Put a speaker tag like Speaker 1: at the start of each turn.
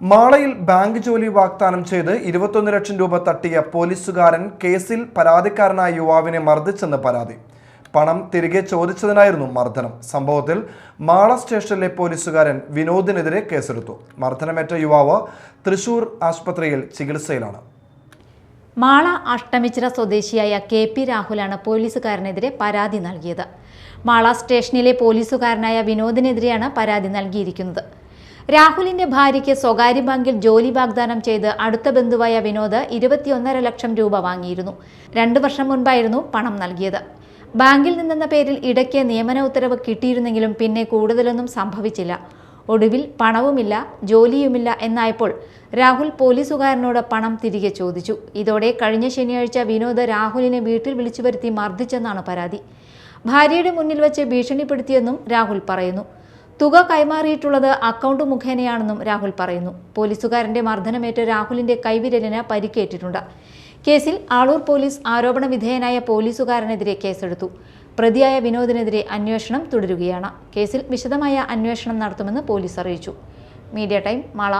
Speaker 1: മാളയിൽ bank ജോലി വാഗ്ദാനം ചെയ്ത് ഇരുപത്തൊന്ന് ലക്ഷം രൂപ തട്ടിയ പോലീസുകാരൻ കേസിൽ പരാതിക്കാരനായ യുവാവിനെ മർദ്ദിച്ചെന്ന് പരാതി. പണം തിരികെ ചോദിച്ചതിനായിരുന്നു മർദ്ദനം. സംഭവത്തിൽ മാള സ്റ്റേഷനിലെ പോലീസുകാരൻ വിനോദിനെതിരെ കേസെടുത്തു. മർദ്ദനമേറ്റ യുവാവ് തൃശൂർ ആശുപത്രിയിൽ ചികിത്സയിലാണ്.
Speaker 2: മാള അഷ്ടമിച്ചിറ സ്വദേശിയായ കെ പി രാഹുലാണ് പോലീസുകാരനെതിരെ പരാതി നൽകിയത്. മാള സ്റ്റേഷനിലെ പോലീസുകാരനായ വിനോദിനെതിരെയാണ് പരാതി നൽകിയിരിക്കുന്നത്. രാഹുലിന്റെ ഭാര്യയ്ക്ക് സ്വകാര്യ ബാങ്കിൽ ജോലി വാഗ്ദാനം ചെയ്ത് അടുത്ത ബന്ധുവായ വിനോദ് ഇരുപത്തിയൊന്നര ലക്ഷം രൂപ വാങ്ങിയിരുന്നു. രണ്ടു വർഷം മുൻപായിരുന്നു പണം നൽകിയത്. ബാങ്കിൽ നിന്നെന്ന പേരിൽ ഇടയ്ക്ക് നിയമന ഉത്തരവ് കിട്ടിയിരുന്നെങ്കിലും പിന്നെ കൂടുതലൊന്നും സംഭവിച്ചില്ല. ഒടുവിൽ പണവുമില്ല ജോലിയുമില്ല എന്നായപ്പോൾ രാഹുൽ പോലീസുകാരനോട് പണം തിരികെ ചോദിച്ചു. ഇതോടെ കഴിഞ്ഞ ശനിയാഴ്ച വിനോദ് രാഹുലിനെ വീട്ടിൽ വിളിച്ചു വരുത്തി മർദ്ദിച്ചെന്നാണ് പരാതി. ഭാര്യയുടെ മുന്നിൽ വെച്ച് ഭീഷണിപ്പെടുത്തിയെന്നും രാഹുൽ പറയുന്നു. തുക കൈമാറിയിട്ടുള്ളത് അക്കൗണ്ട് മുഖേനയാണെന്നും രാഹുൽ പറയുന്നു. പോലീസുകാരന്റെ മർദ്ദനമേറ്റ് രാഹുലിന്റെ കൈവിരലിന് പരിക്കേറ്റിട്ടുണ്ട്. കേസിൽ ആളൂർ പോലീസ് ആരോപണ വിധേയനായ പോലീസുകാരനെതിരെ കേസെടുത്തു. പ്രതിയായ വിനോദിനെതിരെ അന്വേഷണം തുടരുകയാണ്. കേസിൽ വിശദമായ അന്വേഷണം നടത്തുമെന്ന് പോലീസ് അറിയിച്ചു. Media time Mala.